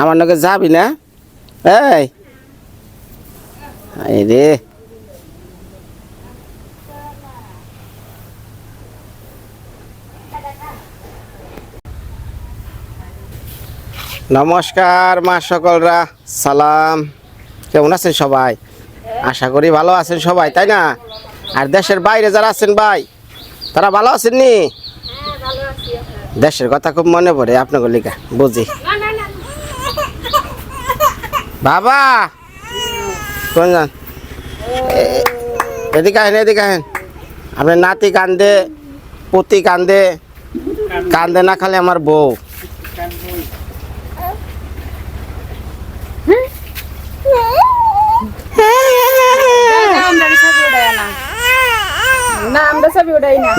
আমার নাকি যাবি না? এই। এই রে। নমস্কার মা সকলরা সালাম। কেমন আছেন সবাই? আশা করি ভালো আছেন সবাই তাই না? আর দেশের বাইরে যারা আছেন ভাই তারা ভালো আছেন নি? দেশের কথা খুব মনে পড়ে আপনাকে লিখা বুঝি। বাবা। কোন যান এদিকে আহেন এদিকে আহেন। আপনার নাতি কান্দে পুতি কান্দে কান্দে না খালি আমার বউ।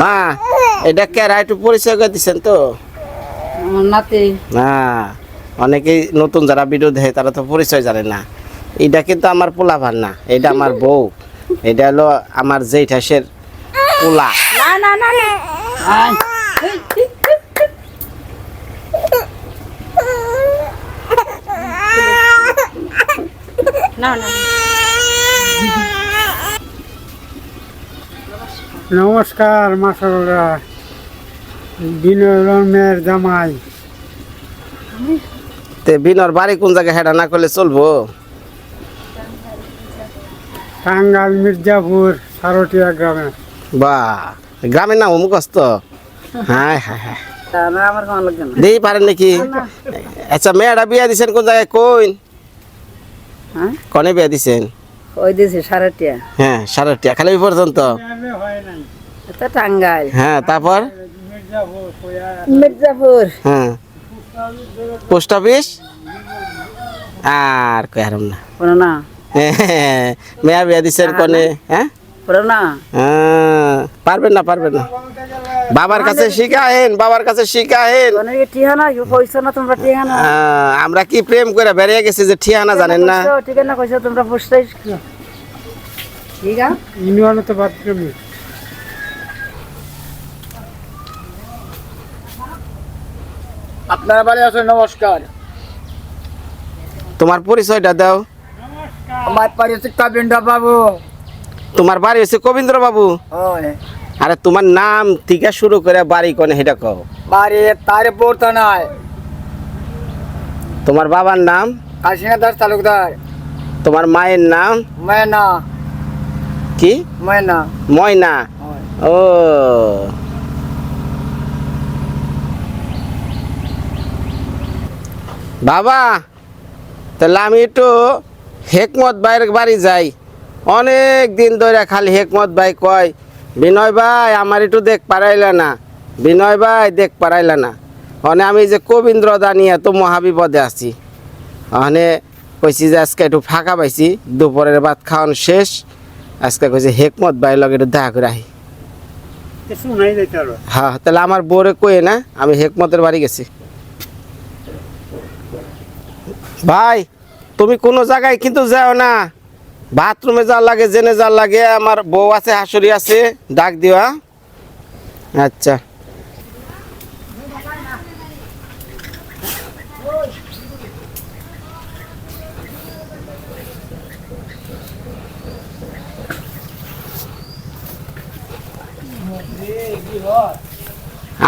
মা এটা কেরা একটু পরিচয় করে দিচ্ছেন তো? নাতি। না। অনেকেই নতুন যারা ভিডিও দেখে তারা তো পরিচয় জানে না। এটা কিন্তু আমার পোলা ভার না এটা আমার বউ। এটা হলো আমার জেঠাসের পোলা। না না না না। না না। নমস্কার মাসাল্লাহ বিনয় মেয়ের জামাই। তে বিনর বাড়ি কোন জায়গায় হেডা না করলে চলবো? টাঙ্গাল মির্জাপুর সারটিয়া গ্রামে। বা গ্রামের নাম মুখস্ত হ্যাঁ হ্যাঁ হ্যাঁ। দিই পারেন নাকি? আচ্ছা মেয়েটা বিয়া দিছেন কোন জায়গায়? কইন। হ্যাঁ? কনে বিয়া দিছেন? ওই দিছে সারাটিয়া। হ্যাঁ সাড়ে টিয়া খালি ওই পর্যন্ত? টাঙ্গাইল। হ্যাঁ তারপর? মির্জাপুর। হ্যাঁ। Post office? আর কই হারাম না। পুরনা। মেয়া বিয়া দিছেন কনে হ্যাঁ? পুরো না পারবেন না পারবেন না। বাবার কাছে শিখাহেন বাবার কাছে শিখাহেন অনেকে টিহানা কইছো না তোমরা টিহানা আমরা কি প্রেম করে বেরিয়ে গেছি যে ঠিয়ানা জানেন না? ঠিক না কইছো তোমরা বুঝতেই ঠিক আছে ইউনিয়নে তো বাথরুমে আপনার বাড়ি আছে নমস্কার। তোমার পরিচয়টা দাও। আমার বাড়ি হচ্ছে কাবিন্ডা বাবু তোমার বাড়ি হচ্ছে কবীন্দ্র বাবু আরে তোমার নাম থেকে শুরু করে বাড়ি কোনে সেটা কও। বাড়ি তারে পড়তে নাই তোমার বাবার নাম? কাশিনা দাস তালুকদার। তোমার মায়ের নাম? ময়না। কি? ময়না। ময়না। ও। বাবা তাহলে আমি একটু হেকমত ভাইয়ের বাড়ি যাই। অনেক দিন ধরে খালি হেকমত ভাই কয় বিনয় ভাই আমার একটু দেখ পারাইলা না বিনয় ভাই দেখ পারাইলা না। মানে আমি যে কবীন্দ্র দানিয়া তো মহাবিপদে আছি। মানে কইছি যে আজকে একটু ফাঁকা পাইছি দুপুরের ভাত খাওয়ান শেষ আজকে কইছি হেকমত ভাই লগে একটু দেখা করে আহি হ্যাঁ তাহলে আমার বউরে কয়ে না আমি হেকমতের বাড়ি গেছি। ভাই, তুমি কোনো জায়গায় কিন্তু যাও না। বাথরুমে যাওয়ার লাগে, জেনে যাওয়ার লাগে, আমার বউ আছে, হাসুরি আছে, ডাক দিও হ্যাঁ? আচ্ছা।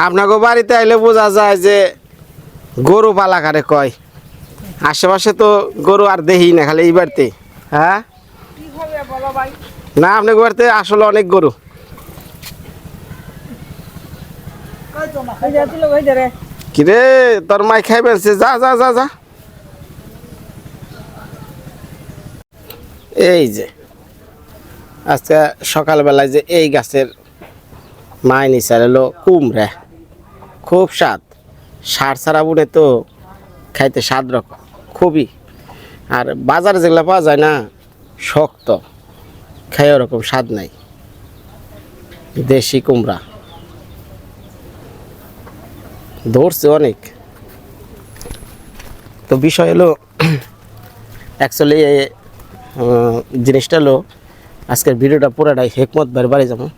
আপনাকে বাড়িতে আইলে বোঝা যায় যে গরু পালা কারে কয়। আশেপাশে তো গরু আর দেখি না, খালি এই বাড়িতে। হ্যাঁ? না আপনাকে বাড়িতে আসলে অনেক গরু। কিরে তোর মাই খাইবেন সে যা যা যা যা। এই যে, আজকে সকালবেলায় যে এই গাছের মাই নিচার এলো কুমড়া। খুব স্বাদ। সার ছাড়া বুড়ে তো খাইতে স্বাদ রকম। খুবই। আর বাজারে যেগুলো পাওয়া যায় না, শক্ত। খাই ওরকম স্বাদ নাই। দেশি কুমড়া। ধরছে অনেক। তো বিষয় হলো অ্যাকচুয়ালি জিনিসটা হলো, আজকের ভিডিওটা পুরাটাই হেকমত বাড়ি বাড়ি যেমন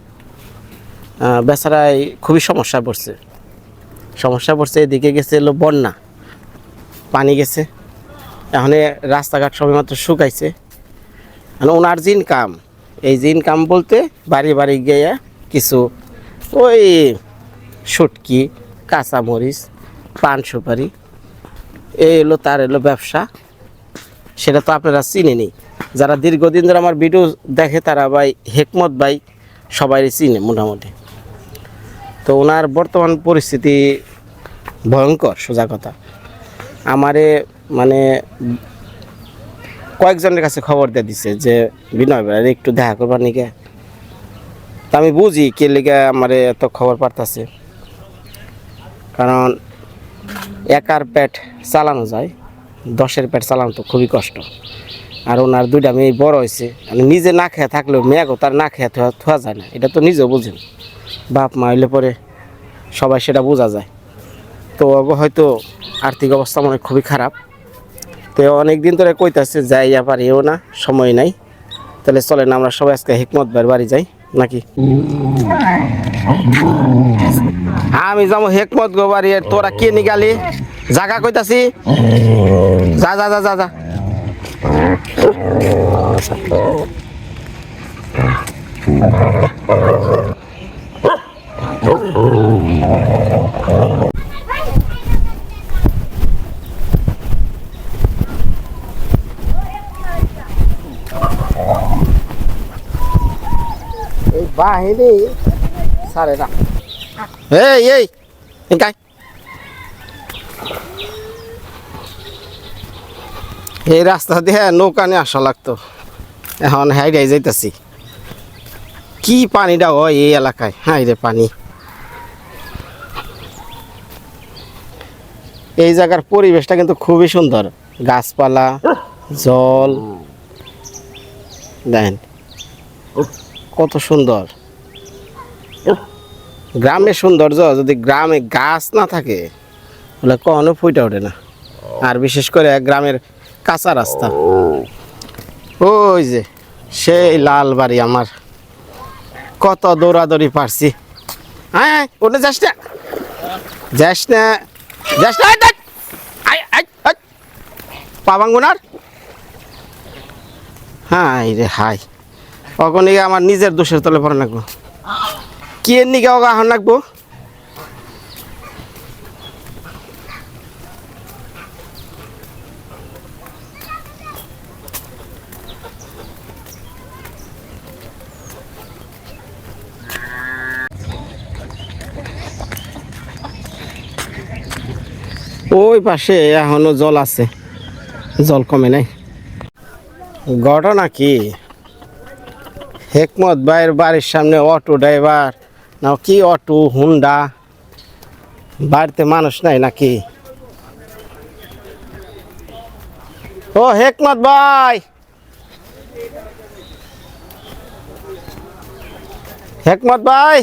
বেচারায় খুবই সমস্যা পড়ছে। সমস্যা পড়ছে, এদিকে গেছে এলো বন্যা। পানি গেছে। এখন রাস্তাঘাট সবেমাত্র শুকাইছে। মানে ওনার যে ইনকাম এই যে ইনকাম বলতে বাড়ি বাড়ি গিয়ে কিছু ওই শুটকি, কাঁচামরিচ, পান সুপারি, এই হলো তার এলো ব্যবসা। সেটা তো আপনারা চিনে চিনেনি যারা দীর্ঘদিন ধরে আমার ভিডিও দেখে তারা ভাই, হেকমত ভাই সবাই চিনে মোটামুটি। তো ওনার বর্তমান পরিস্থিতি ভয়ঙ্কর, সোজা কথা। আমারে মানে কয়েকজনের কাছে খবর দিয়ে দিছে যে, বিনয় ভাই একটু দেখা করবার নিকে তা আমি বুঝি কে লিগে আমার এত খবর পাঠাচ্ছে কারণ একার পেট চালানো যায়, দশের পেট চালানো তো খুবই কষ্ট। আর ওনার দুইটা মেয়ে বড় হয়েছে মানে নিজে না খেয়ে থাকলেও মেয়েকেও তার না খেয়ে থোয়া যায় না, এটা তো নিজেও বুঝেন। বাপ মা হইলে পরে সবাই সেটা বোঝা যায়। তো হয়তো আর্থিক অবস্থা মনে খুবই খারাপ। তো অনেক দিন ধরে কইতাছে যাইয়া পারিও না, সময় নাই। তাহলে চলেন, আমরা সবাই আজকে হিকমত ভাইয়ের বাড়ি যাই, নাকি? আমি যাব হেকমত গো বাড়ি তোরা কে নিগালি জাগা কইতাছি? যা যা যা যা যা। এই বাহিনী সারে না এই এই একাই এই রাস্তা দিয়ে নৌকা নিয়ে আসা লাগতো। এখন হাইডাই যাইতেছি। কি পানিটা হয় এই এলাকায়? হাই রে পানি। এই জায়গার পরিবেশটা কিন্তু খুবই সুন্দর। গাছপালা জল। দেখেন কত সুন্দর। গ্রামের সৌন্দর্য যদি গ্রামে গাছ না থাকে তাহলে কখনো ফুটে ওঠে না। আর বিশেষ করে গ্রামের কাঁচা রাস্তা। ওই যে সেই লাল বাড়ি আমার। কত দৌড়াদৌড়ি পারছি। হ্যাঁ ওটা যাস না। যাস না যাস না আয়, দেখ। আয়, আয়, আয়। পা ভাঙবো হাই রে হাই অখন আমার নিজের দোষের তলে পড়া লাগবো? কি এর নিকে আহন লাগবো? ওই পাশে এখনও জল আছে। জল কমে নাই। ঘটনা কি? হেকমত ভাইয়ের বাড়ির সামনে অটো ড্রাইভার। না কি অটো, হুন্ডা? বাড়িতে মানুষ নাই নাকি? ও হেকমত ভাই! হেকমত ভাই!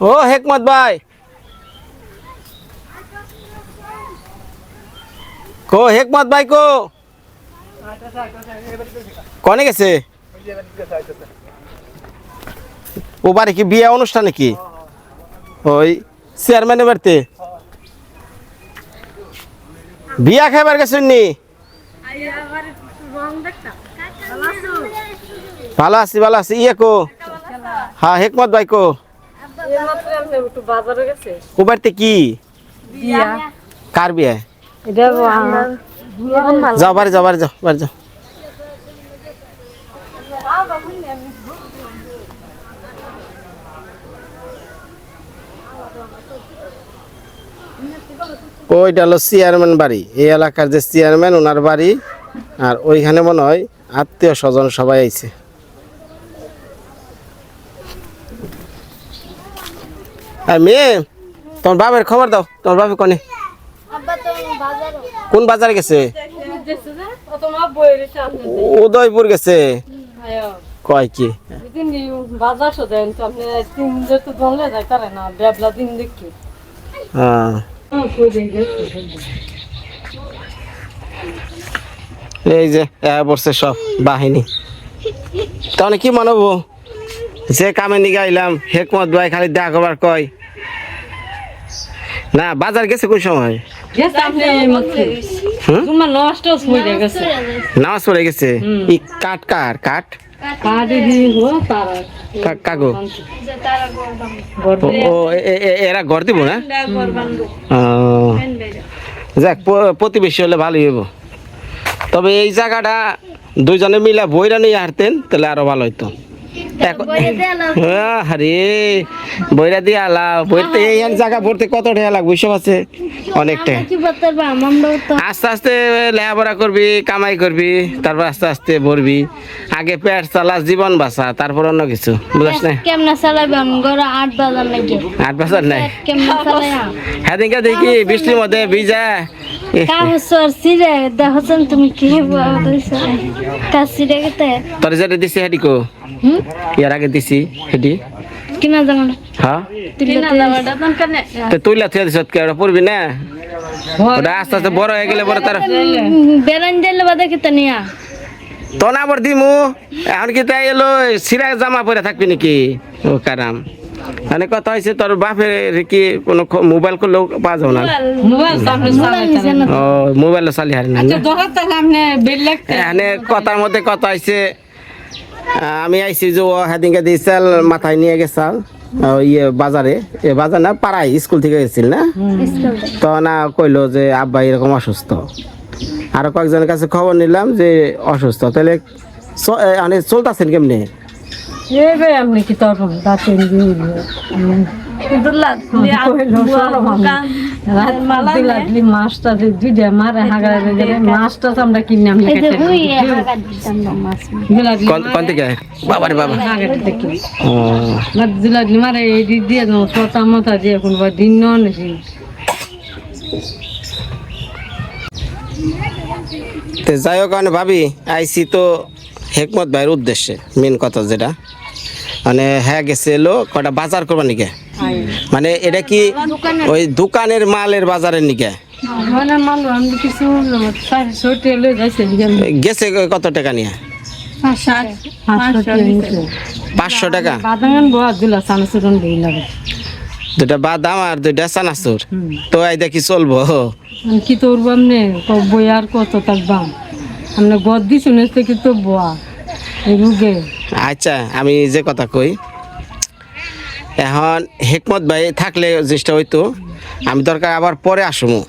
ও হেকমত ভাই! কো হেকমত ভাই কো? কনে গেছে? ও বাড়ি কি বিয়ে অনুষ্ঠান নাকি? ওই চেয়ারম্যানের বাড়িতে বিয়া খাইবার গেছেন নি? ভালো আছি ভালো আছি। ইয়ে কো হ্যাঁ হেকমত ভাই কো? একটু বাজারে গেছে ও বাড়িতে কি? বিয়া। কার বিয়ে? এটা যাও, বাড়ি যাও বাড়ি যাও বাড়ি যাও। ওইটা হলো চেয়ারম্যান বাড়ি। এই এলাকার যে চেয়ারম্যান ওনার বাড়ি, আর ওইখানে মনে হয় আত্মীয় স্বজন সবাই আইছে। আর মেয়ে, তোমার বাবার খবর দাও, তোমার বাবা কনে? কোন বাজারে গেছে? উদয়পুর গেছে। কয় কি? হ্যাঁ। এই যে বসছে সব বাহিনী। তাহলে কি মানবো? যে কামে নিয়ে গাইলাম হেকমত ভাই খালি দেখা করবার কয়। না বাজার গেছে কোন সময়? গেছে আপনি তোমার নষ্ট হয়ে গেছে। নামাজ পড়ে গেছে। ই কাট কার? কাট কাটি দিয়ে গো তারা কা- কাগো। ও এরা ঘর দিব না? যাক প্রতিবেশী হলে ভালোই হইব। তবে এই জায়গাটা দুইজনে মিলা বইরা নিয়ে হারতেন তাহলে আরও ভালো হইতো। আরে বইরা দিয়ে আলা। বইতে এই জায়গা ভরতে কত টাকা লাগবে বুঝতে পারছে অনেকটা আস্তে আস্তে লেখাপড়া করবি কামাই করবি তারপর আস্তে আস্তে ভরবি আগে পেট চালা জীবন বাঁচা তারপর অন্য কিছু বুঝাস না কেমনে আট বাজার নাই? কেমনে হ্যাঁ দেখি বৃষ্টির মধ্যে ভিজা কি তোর যেটা দিছি হেডি কো। ইয়ার আগে দিছি হেডি কিনা জানো না হ্যাঁ তো তুইলা থিয়া দিছত কে ওটা পড়বি না? ওটা আস্তে আস্তে বড় হয়ে গেলে বড় তার বেড়ান দিলে বাদে কিতা নিয়া? তো না আবার দিমু। এখন কি তাই এলো সিরা জামা পরে থাকবি নাকি? ও কারাম। মানে কথা হয়েছে তোর বাপের কি কোনো মোবাইল করলেও পাওয়া যাবে না? মোবাইল সামনে ও মোবাইল চালি হারি না? এখানে কথার মধ্যে কথা হয়েছে আমি আইছি যে ও হেদিনকে দিয়েছিল মাথায় নিয়ে গেছাল ইয়ে বাজারে এ বাজার না পাড়ায় স্কুল থেকে গেছিল না? তো না কইলো যে আব্বা এরকম অসুস্থ। আরও কয়েকজনের কাছে খবর নিলাম যে অসুস্থ। তাহলে মানে চলতেছেন কেমনি? ভাই আপনি কি দাঁতেন দিয়ে মাছটা দুইটা মারে হাগারে গেলে মাছটা তো আমরা কিনে আমি এই যে হুই হাগা দিতাম না মাছ। কোন কোন থেকে? বাবারে বাবা। জিলাডলি মারে এই দিক দিয়ে যাও কথা মতা দিয়ে কোনবা দিন নেছি তো যাই হোক ভাবি আইসি তো হেকমত ভাইয়ের উদ্দেশ্যে মেন কথা যেটা। মানে হ্যাঁ গেছে এলো কটা বাজার করবা নিকে? মানে এটা কি ওই দোকানের মালের বাজারের নিকে? মানে গেছে কত টাকা নিয়ে? পাঁচশো টাকা দুটা বাদাম আর দুইটা চানাচুর। তো এই দেখি চলবো। কি তোর বামনে বই আর কত থাকবাম আমরা গদ দিছি নেছে কি তো রুগে। আচ্ছা আমি যে কথা কই, এখন হেকমত ভাই থাকলে জিনিসটা হইতো, আমি দরকার আবার পরে আসুমু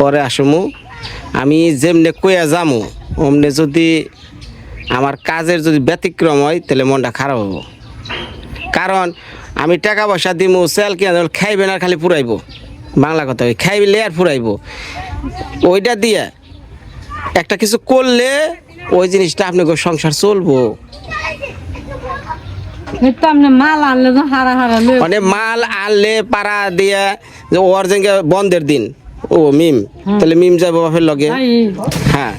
পরে আসুমু, আমি যেমনে কইয়া যামু, অমনে যদি আমার কাজের যদি ব্যতিক্রম হয়, তাহলে মনটা খারাপ হব। কারণ আমি টাকা পয়সা দিমু, সেল কিনা খাইবে না, খালি ফুরাইবো। বাংলা কথা খাইলে আর ফুরাইবো। ওইটা দিয়ে একটা কিছু করলে ওই জিনিসটা আপনাকে সংসার চলবো। আপনি মানে মাল আনলে পাড়া দিয়ে যে ওর যেন বন্ধের দিন। ও মিম তাহলে মিম যাব বাপের লগে। হ্যাঁ।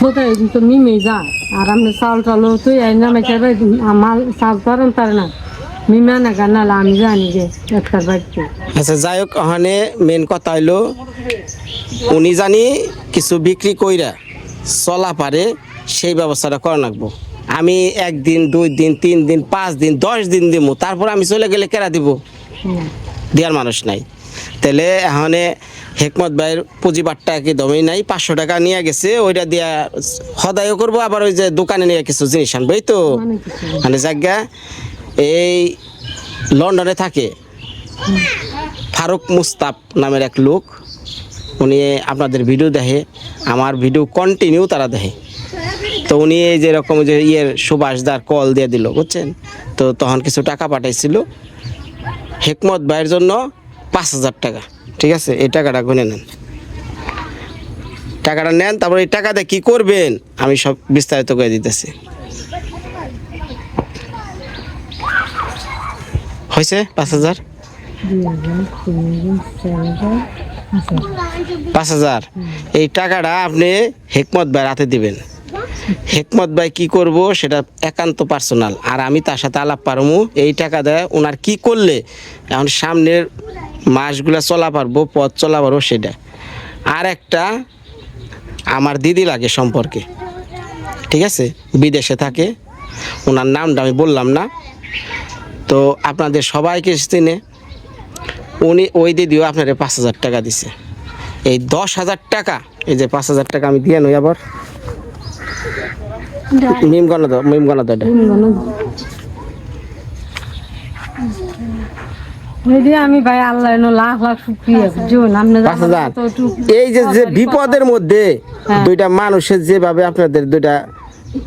কোথায় তো মিমে যা। আর আপনি চাল টালো তুই এই নামে চাইবে মাল চাল করেন না। মিমা না গানালে আমি জানি যে একটা বাড়িতে। আচ্ছা যাই হোক ওখানে মেন কথা হইল উনি জানি কিছু বিক্রি কইরা চলা পারে সেই ব্যবস্থাটা করা লাগবো। আমি একদিন দুই দিন তিন দিন পাঁচ দিন দশ দিন দিব তারপর আমি চলে গেলে কেরা দিব? দেওয়ার মানুষ নাই। তাহলে এখানে হেকমত ভাইয়ের পুঁজিবারটা কি দমই নাই পাঁচশো টাকা নিয়ে গেছে ওইটা দিয়া সদায়ও করব আবার ওই যে দোকানে নিয়ে কিছু জিনিস আনব এই তো? মানে জায়গা এই লন্ডনে থাকে ফারুক মুস্তাফ নামের এক লোক। উনি আপনাদের ভিডিও দেখে, আমার ভিডিও কন্টিনিউ তারা দেখে। তো উনি এই যে এরকম যে ইয়ের সুভাষদার কল দিয়ে দিল, বুঝছেন? তো তখন কিছু টাকা পাঠাইছিল, হেকমত ভাইয়ের জন্য পাঁচ হাজার টাকা, ঠিক আছে? এই টাকাটা গুনে নেন। টাকাটা নেন, তারপর এই টাকা দিয়ে কী করবেন, আমি সব বিস্তারিত করে দিতেছি। হয়েছে পাঁচ হাজার। পাঁচ হাজার। এই টাকাটা আপনি হেকমত ভাই হাতে দিবেন। হেকমত ভাই কি করব সেটা একান্ত পার্সোনাল। আর আমি তার সাথে আলাপ পারমু এই টাকা দেয় ওনার কি করলে এখন সামনের মাসগুলো চলা পারব, পথ চলা পারব সেটা। আর একটা আমার দিদি লাগে সম্পর্কে। ঠিক আছে? বিদেশে থাকে। ওনার নামটা আমি বললাম না। তো আপনাদের সবাইকে চিনে উনি ওই দিদিও আপনার পাঁচ হাজার টাকা দিছে। এই দশ হাজার টাকা এই যে পাঁচ হাজার টাকা আমি দিয়ে নই আবার। মিম মিম আমি ভাই আল্লাহ লাখ লাখ শুক্রিয়া বুঝুন হাজার। এই যে যে বিপদের মধ্যে দুইটা মানুষের যেভাবে আপনাদের দুইটা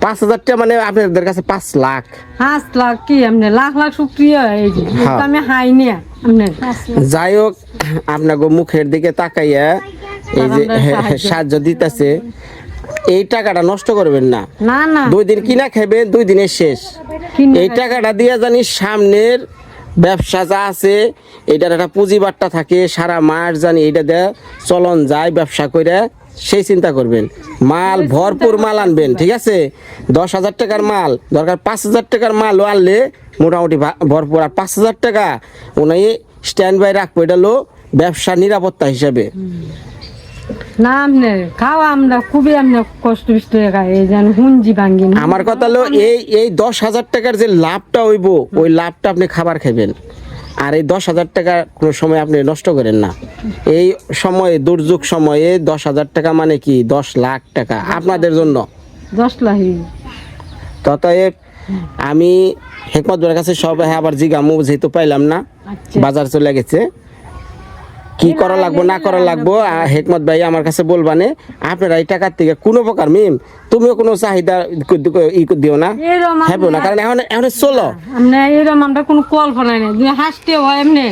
পাঁচ হাজার টাকা মানে আপনাদের কাছে পাঁচ লাখ। পাঁচ লাখ কি আপনি লাখ লাখ শুক্রিয়া এই যে। হ্যাঁ। আমি হাই নিয়ে যাই হোক মুখের দিকে তাকাইয়া এই যে সাহায্য। দিতেছে। এই টাকাটা নষ্ট করবেন না। না না। দুই দিন কিনা খাবেন দুই দিনের শেষ। এই টাকাটা দিয়ে জানি সামনের ব্যবসা যা আছে এটার একটা পুঁজি বাট্টা থাকে সারা মাস জানি এটা দিয়ে চলন যায় ব্যবসা করে সেই চিন্তা করবেন। মাল ভরপুর মাল আনবেন ঠিক আছে? দশ হাজার টাকার মাল দরকার পাঁচ হাজার টাকার মালও আনলে মোটামুটি ভরপুর। আর পাঁচ হাজার টাকা উনি স্ট্যান্ড বাই রাখব এটা হলো ব্যবসা নিরাপত্তা হিসাবে। আমার কথা হলো এই এই দশ হাজার টাকার যে লাভটা হইব ওই লাভটা আপনি খাবার খাবেন আর এই দশ হাজার টাকা কোনো সময় আপনি নষ্ট করেন না। এই সময়ে দুর্যোগ সময়ে দশ হাজার টাকা মানে কি? দশ লাখ টাকা আপনাদের জন্য। দশ লাখ। ততএব আমি হেকমত কাছে সব হ্যাঁ আবার জিগামু যেহেতু পাইলাম না আচ্ছা। বাজার চলে গেছে। কি করা লাগবো না করা লাগবো হেকমত ভাই আমার কাছে বলবানে আপনারা এই টাকার থেকে কোনো প্রকার মিম তুমিও কোনো চাহিদা ই দিও না হ্যাঁ না কারণ এখন এখন চলো। আমরা এরম আমরা কোনো কল্পনাই নেই হাসতে হয় এমনি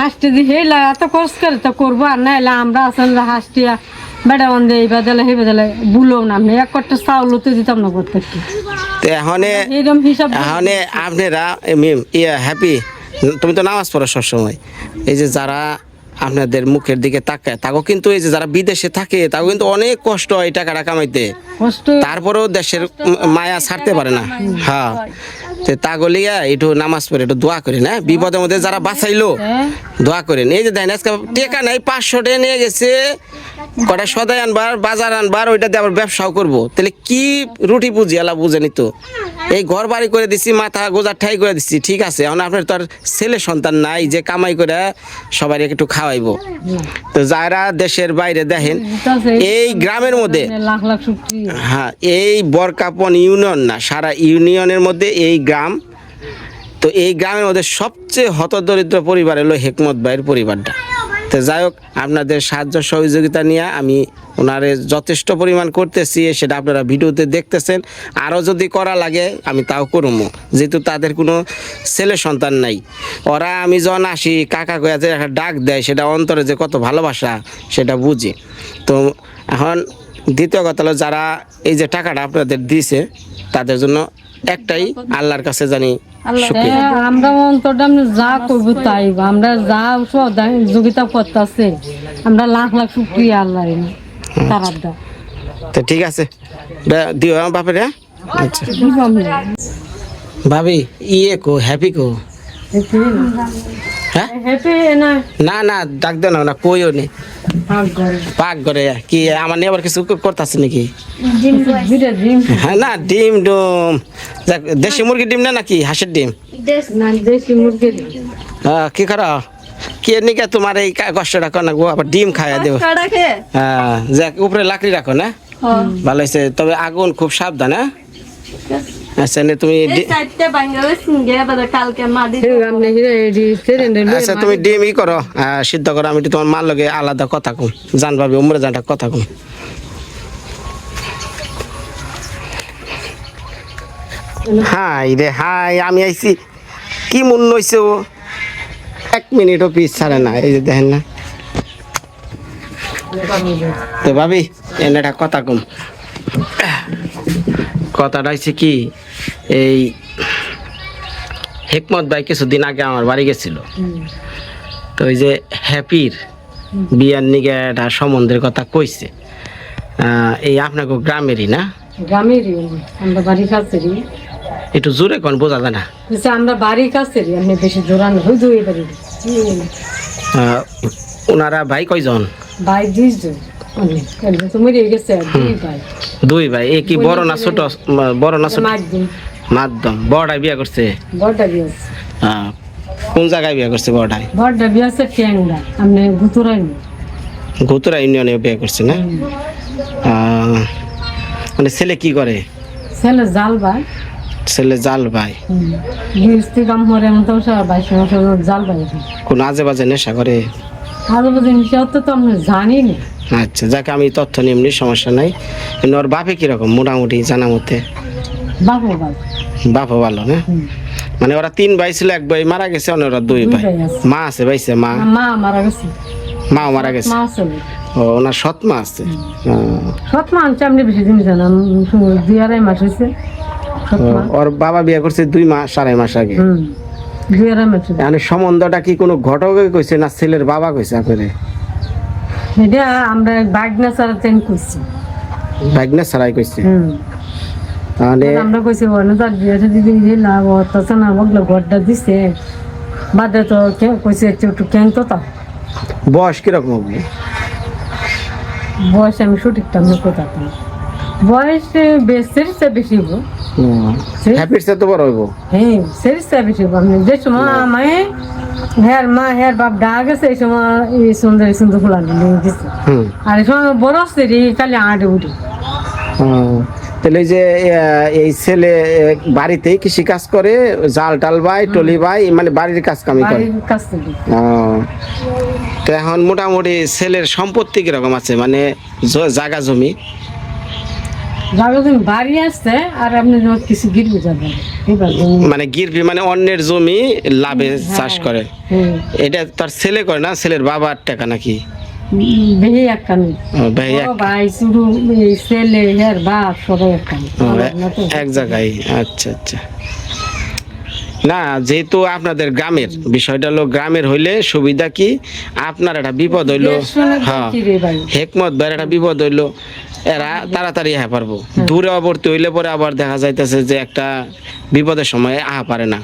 হাসতে দিয়ে হেলা এত কষ্ট করে তো করব আর না এলে আমরা আসেন হাসটিয়া বেড়া বন্ধে এই বাদালে হে বাদালে বুলো না আমি এক কটা চাউল তো দিতাম না করতে তো এখনে হিসাব এখনে আপনারা মিম ইয়া হ্যাপি তুমি তো নামাজ পড়ো সবসময় এই যে যারা আপনাদের মুখের দিকে তাকায়। তাকে কিন্তু এই যে যারা বিদেশে থাকে তাও কিন্তু অনেক কষ্ট হয় টাকাটা কামাইতে। তারপরেও দেশের মায়া ছাড়তে পারে না। হ্যাঁ। একটু নামাজ পড়ে একটু দোয়া করি না বিপদের মধ্যে যারা বাঁচাইলো হ্যাঁ দোয়া করেন। এই যে আজকে টেকা নাই পাঁচশো টাকা নিয়ে গেছে। কটা সদাই আনবার বাজার আনবার ওইটা দিয়ে আবার ব্যবসাও করব। তাহলে কি রুটি পুঁজি আলা বুঝেনি তো এই ঘর বাড়ি করে দিছি মাথা গোজার ঠাই করে দিচ্ছি ঠিক আছে? এখন আপনার তো আর ছেলে সন্তান নাই যে কামাই করে সবাই একটু খাওয়াইবো। তো যারা দেশের বাইরে দেখেন এই গ্রামের মধ্যে হ্যাঁ এই বরকাপন ইউনিয়ন না সারা ইউনিয়নের মধ্যে এই গ্রাম। তো এই গ্রামের মধ্যে সবচেয়ে হতদরিদ্র পরিবার হলো হেকমত ভাইয়ের পরিবারটা। তো যাই হোক, আপনাদের সাহায্য সহযোগিতা নিয়ে আমি ওনারে যথেষ্ট পরিমাণ করতেছি, সেটা আপনারা ভিডিওতে দেখতেছেন। আরও যদি করা লাগে, আমি তাও করব। যেহেতু তাদের কোনো ছেলে সন্তান নাই। ওরা আমি যখন আসি, কাকা কয়া যে একটা ডাক দেয়, সেটা অন্তরে যে কত ভালোবাসা, সেটা বুঝি। তো এখন দ্বিতীয় কথা হলো, যারা এই যে টাকাটা আপনাদের দিয়েছে তাদের জন্য একটাই আল্লাহর কাছে জানি আমরা অন্তরটা যা করব তাই আমরা যা যোগিতা করতেছে আমরা লাখ লাখ শুক্রিয়া আল্লাহ তো ঠিক আছে। দা- দিও আমার বাপের হ্যাঁ? আচ্ছা। ভাবি ইয়ে কো হ্যাপি কো? হ্যাঁ? না। না না ডাক দেও না না কইও নি। পাক করে। কি আমার নিয়ে আবার কিছু করতেছে নাকি? হ্যাঁ না ডিম ডুম। দেশি মুরগির ডিম না নাকি হাঁসের ডিম? না দেশি মুরগি হ্যাঁ কি করো? কে নিকে তোমার এই কা- কষ্টটা কর না গো আবার ডিম খাইয়া দেবো। হ্যাঁ যাক উপরে লাকড়ি রাখো না। ভালো হয়েছে তবে আগুন খুব সাবধান হ্যাঁ? আচ্ছা নে তুমি আচ্ছা তুমি ডিম ই করো সিদ্ধ করো আমি তোমার মার লগে আলাদা কথা কম। জান ভাবি উমরে জানটা কথা কম। হাই রে হাই আমি আইছি। কি মন নইছে ও? এক মিনিটও পিস ছাড়ে না এই যে দেখেন না। তো ভাবি এনে একটা কথা কম। কথাটা হচ্ছে কি এই হেকমত ভাই কিছুদিন আগে আমার বাড়ি গেছিল। তো ওই যে হ্যাপির বিয়ার নিগে একটা সম্বন্ধের কথা কইছে। এই আপনাকে গ্রামেরই না? গ্রামেরই আমরা বাড়ির কাছেরই। একটু জোরে কোন বোঝা যায় না? আমরা বাড়ির কাছেরই আপনি বেশি জোরানো হই দুই বাড়ি ওনারা ভাই কয়জন? ভাই দুইজন। দুই ভাই। এ কি বড় না ছোট? বড় না ছোট? মাধ্যম। বড়টা বিয়া করছে? বড়টা আহ, কোন জায়গায় বিয়ে করছে বড়টাই বড়টা বিয়ে আছে ট্যাংরা আপনি ইউনিয়নে বিয়ে করছে না? মানে ছেলে কি করে? ছেলে জাল ভাই ছেলে জাল ভাই গৃহস্থী কাম করে তো সব মাস জাল ভাই কোন আজে বাজে নেশা করে? আরও বলছেন তো তো আমরা জানি না আচ্ছা যাকে আমি তথ্য নিম্নি সমস্যা নাই। কিন্তু ওর বাপে কীরকম? মোটামুটি জানা মতে? বাবু বাবু বাপও ভালো না? মানে ওরা তিন ভাই ছিল এক ভাই মারা গেছে ওরা দুই ভাই। মা আছে ভাইছে মা? মা মারা গেছে। মা মারা গেছে? ও। ওনার সৎ মা আছে? সৎ মা আনছে আপনি বেশি দিন জানাম। দুই আড়াই মাস হয়েছে। ওর বাবা বিয়ে করছে দুই মাস আড়াই মাস আগে। দুই। মানে সম্বন্ধটা কি কোনো ঘটকে কইছে না ছেলের বাবা কইছে আপনারে? এটা আমরা বাগনা ছাড়া ট্রেন করছি। ভাগ্নে ছাড়াই কইছে? তাহলে আমরা কইছি বলে তার বিয়েটা দিদি যে লাভ হতো না বগলো ঘরটা দিছে। বাদে তো কে কইছে একটু কেন তো তা? বয়স কীরকম হবে? বয়স আমি সঠিকটা আমি কোথাও বয়স বেশি বেশি হব হ্যাপির তো বড় হইব। হ্যাঁ আমি যে সময় আমায় হ্যার মা হ্যার বাপ ডা গেছে এই সময় এই সুন্দর সুন্দর ফুলা নিয়ে গেছে। আর এই সময় বড় সেরি খালি আটে উঠি। তাহলে যে এই ছেলে বাড়িতেই কৃষি কাজ করে জাল টাল বাই টলি বাই মানে বাড়ির কাজ কামি করে। তো এখন মোটামুটি ছেলের সম্পত্তি কীরকম আছে? মানে জায়গা জমি? যাবে বাড়ি আসছে আর আপনি কিছু গিরবি যাবেন। মানে গিরবি মানে অন্যের জমি লাভে চাষ করে। হুম এটা তার ছেলে করে না? ছেলের বাবার টাকা নাকি? এক জায়গায় আচ্ছা আচ্ছা। না যেহেতু আপনাদের গ্রামের বিষয়টা হলো গ্রামের হইলে সুবিধা কি? আপনার একটা বিপদ হইল হ্যাঁ হেকমত ভাইয়ের একটা বিপদ হইল এরা তাড়াতাড়ি আহা পারব। দূরে অবর্তী হইলে পরে আবার দেখা যাইতেছে যে একটা বিপদের সময় আহা পারে না।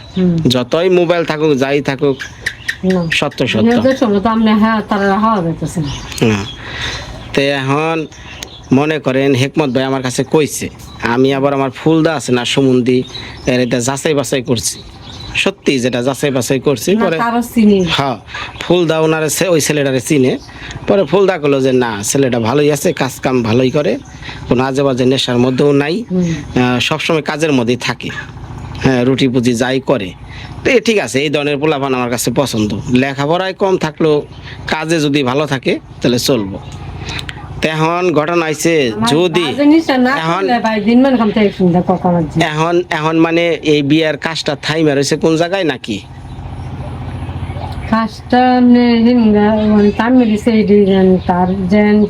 যতই মোবাইল থাকুক যাই থাকুক সত্য সত্য। হ্যাঁ। তো এখন মনে করেন হেকমত ভাই আমার কাছে কইছে আমি আবার আমার ফুলদা আছে না সুমন্দি এর এটা যাচাই বাছাই করছি। সত্যি যেটা যাচাই বাছাই করছি পরে হ্যাঁ ফুলদা ওনারে ওই ছেলেটারে চিনে। পরে ফুলদা করল যে না ছেলেটা ভালোই আছে কাজ কাম ভালোই করে। কোনো আজে বাজে নেশার মধ্যেও নাই। সবসময় কাজের মধ্যেই থাকে। হ্যাঁ রুটি পুজি যাই করে। তো এ ঠিক আছে এই ধরনের পোলাপান আমার কাছে পছন্দ। লেখাপড়ায় কম থাকলেও কাজে যদি ভালো থাকে তাহলে চলবো। এখন ঘটনা হয়েছে যদি এখন- এখন এখন মানে এই বিয়ার কাজটা থাইমা রয়েছে কোন জায়গায় নাকি? কাজটা মানে মানে তামিলি সেই ডিজাইন তার যেন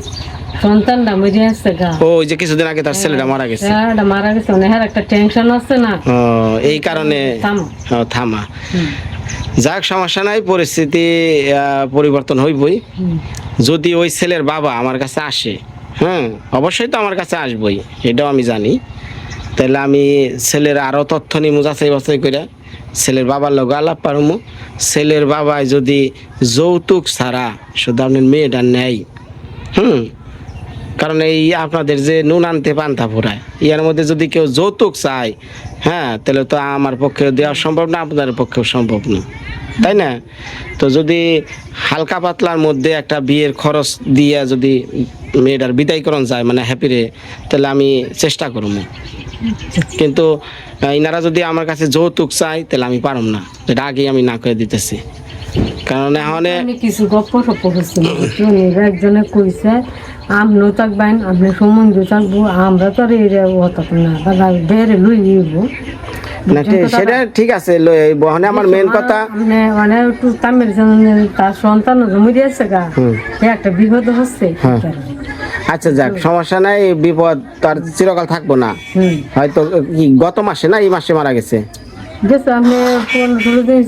সন্তানটা মরে আসছে গা। ও ওই যে কিছুদিন আগে তার ছেলেটা মারা গেছে। হ্যাঁ মারা গেছে মানে হ্যাঁ একটা টেনশন আছে না। ও, এই কারণে থামা। যাক সমস্যা নাই পরিস্থিতি পরিবর্তন হইবই। যদি ওই ছেলের বাবা আমার কাছে আসে হ্যাঁ অবশ্যই তো আমার কাছে আসবই, এটাও আমি জানি। তাহলে আমি ছেলের আরও তথ্য নিমু, যাচাই বাছাই করে ছেলের বাবার লোক আলাপ পারমু। ছেলের বাবায় যদি যৌতুক ছাড়া শুধু আপনার মেয়েটা নেয়, হুম, কারণ এই আপনাদের যে নুন আনতে পান্তা ফুরায়, ইয়ার মধ্যে যদি কেউ যৌতুক চায় হ্যাঁ তাহলে তো আমার পক্ষে দেওয়া সম্ভব না আপনাদের পক্ষেও সম্ভব না। তাই না? তো যদি হালকা পাতলার মধ্যে একটা বিয়ের খরচ দিয়ে যদি মেয়েটার বিদায়করণ যায় মানে হ্যাপিরে তাহলে আমি চেষ্টা করব। কিন্তু ইনারা যদি আমার কাছে যৌতুক চাই তাহলে আমি পারম না। এটা আগেই আমি না করে দিতেছি। কারণ এখন কিছু গপ্প করছি একজনে কইছে থাকবেন আপনি থাকব, আমরা তো আর এই হতো না বেড়ে লই নিব। না ঠিক- সেটা ঠিক আছে আইব। মানে আমার মেন কথা মানে মানে একটু তামিল তার সন্তান জমি দিয়েছে গা। একটা বিপদ হচ্ছে। হ্যাঁ। আচ্ছা যাক সমস্যা নাই বিপদ তার চিরকাল থাকব না। হয়তো কি গত মাসে না এই মাসে মারা গেছে? গেছে পনেরো ষোলো দিন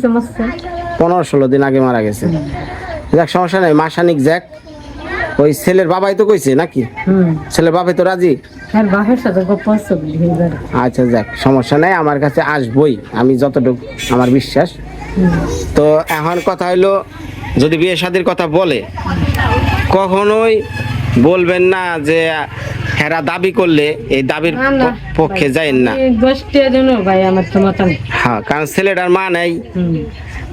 পনেরো ষোলো দিন আগে মারা গেছে। যাক সমস্যা নাই মাসানিক যাক ওই ছেলের বাবাই তো কইছে নাকি? ছেলের বাবাই তো রাজি? এবার আচ্ছা যাক সমস্যা নাই আমার কাছে আসবই আমি যতটুকু আমার বিশ্বাস। তো এখন কথা হইল যদি বিয়ে শাদির কথা বলে কখনোই বলবেন না যে হেরা দাবি করলে এই দাবির পক্ষে যাইন না। হ্যাঁ কারণ ছেলেটার মা নাই।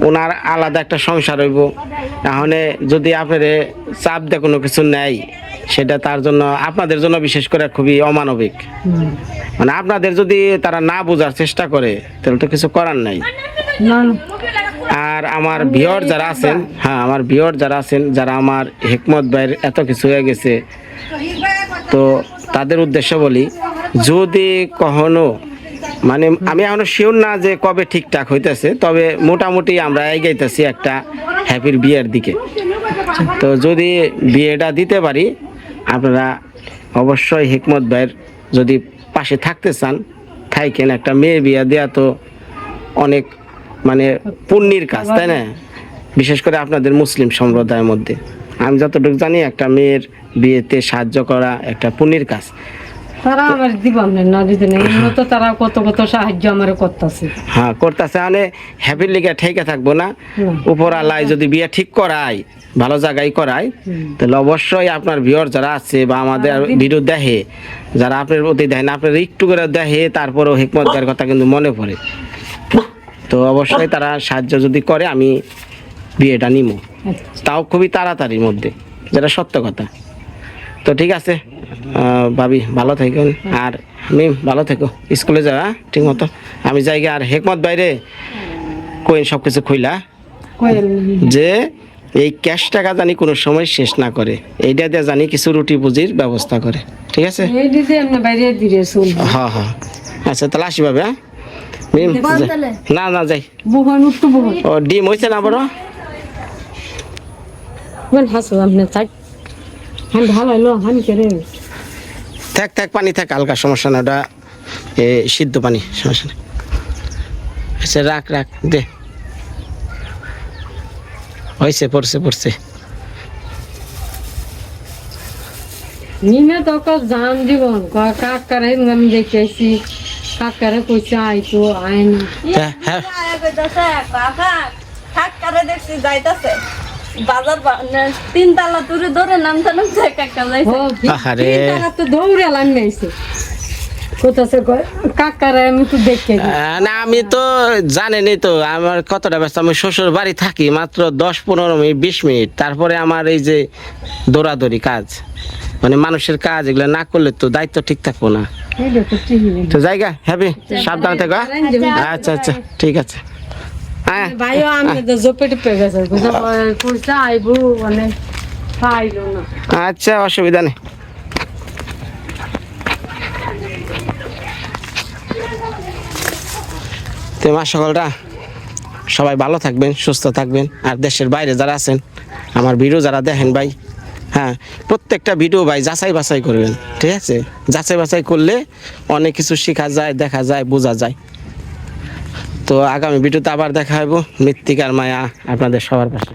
ওনার আলাদা একটা সংসার হইব। তাহলে যদি আপনার চাপ দিয়ে কোনো কিছু নেয় সেটা তার জন্য আপনাদের জন্য বিশেষ করে খুবই অমানবিক। মানে আপনাদের যদি তারা না বোঝার চেষ্টা করে তাহলে তো কিছু করার নাই। আর আমার বিয়র যারা আছেন হ্যাঁ আমার বিয়র যারা আছেন যারা আমার হেকমত ভাইয়ের এত কিছু হয়ে গেছে তো তাদের উদ্দেশ্য বলি যদি কখনো মানে আমি এখনও শিওর না যে কবে ঠিকঠাক হইতেছে তবে মোটামুটি আমরা এগাইতেছি একটা হ্যাপির বিয়ের দিকে। তো যদি বিয়েটা দিতে পারি আপনারা অবশ্যই হিকমত ভাইয়ের যদি পাশে থাকতে চান থাইকেন একটা মেয়ে বিয়ে দেওয়া তো অনেক মানে পুণ্যির কাজ তাই না? বিশেষ করে আপনাদের মুসলিম সম্প্রদায়ের মধ্যে। আমি যতটুকু জানি একটা মেয়ের বিয়েতে সাহায্য করা একটা পুণ্যির কাজ। তারা আমার দিব না দিতে নেই। এমনি তো তারা কত কত সাহায্য আমার করতেছে। হ্যাঁ করতেছে মানে হ্যাপির লিগে ঠেকে থাকব না। উপর আলায় যদি বিয়ে ঠিক করায় ভালো জায়গায় করায় তাহলে অবশ্যই আপনার ভিওর যারা আছে বা আমাদের ভিডিও দেখে যারা আপনার প্রতি দেখেন আপনার একটু করে দেখে তারপরেও হিকমত দেওয়ার কথা কিন্তু মনে পড়ে। তো অবশ্যই তারা সাহায্য যদি করে আমি বিয়েটা নিমো। তাও খুবই তাড়াতাড়ির মধ্যে যেটা সত্য কথা। তো ঠিক আছে। ভাবি ভালো থাকেন আর আমি ভালো থেকো। স্কুলে যাও হ্যাঁ? ঠিক মতো। আমি যাই। আর হেকমত বাইরে কই সব কিছু খুইলা? যে এই ক্যাশ টাকা জানি কোনো সময় শেষ না করে। এইটা দিয়ে জানি কিছু রুটি পুঁজির ব্যবস্থা করে। ঠিক আছে? হ্যাঁ হ্যাঁ। আচ্ছা তাহলে আসি ভাবে হ্যাঁ? না না যাই। ও ডিম হয়েছে না বড়? ভালো হলো হান করে? থাক থাক পানি থাক হালকা সমস্যা না ওটা এ, সিদ্ধ পানি সমস্যা নেই। আচ্ছা রাখ রাখ দে। হয়েছে পড়ছে পড়ছে। নিমে তো কত জান জীবন কাকারে আমি দেখে আইছি কাকারে কইছে আইতো আয় না। হ্যাঁ। হ্যাঁ দেখছি যাইতাছে। বাজার তিন তালা তুরে ধরে নামতে নামতে কাকা যাইছে। ও আহারে। তারা তো দৌড়ে লাইন আইছি। না আমি তো জানেনই তো আমার কতটা ব্যস্ত আমি শ্বশুর বাড়ি থাকি মাত্র দশ পনেরো মিনিট বিশ মিনিট। তারপরে আমার এই যে দৌড়াদৌড়ি কাজ মানে মানুষের কাজ এগুলো না করলে তো দায়িত্ব ঠিক থাকব না। তো জায়গা হ্যাপি সাবধানে থেকো হ্যাঁ? আচ্ছা আচ্ছা ঠিক আছে। ভাইও আমি তো জোপে টিপে গেছে কইছে আইবো মানে পাইলো না। আচ্ছা অসুবিধা নেই। তো মা সকলরা সবাই ভালো থাকবেন সুস্থ থাকবেন। আর দেশের বাইরে যারা আছেন আমার ভিডিও যারা দেখেন ভাই হ্যাঁ প্রত্যেকটা ভিডিও ভাই যাচাই বাছাই করবেন ঠিক আছে? যাচাই বাছাই করলে অনেক কিছু শেখা যায় দেখা যায় বোঝা যায়। তো আগামী ভিডিওতে আবার দেখা হইব। মৃত্তিকার মায়া আপনাদের সবার পাশে।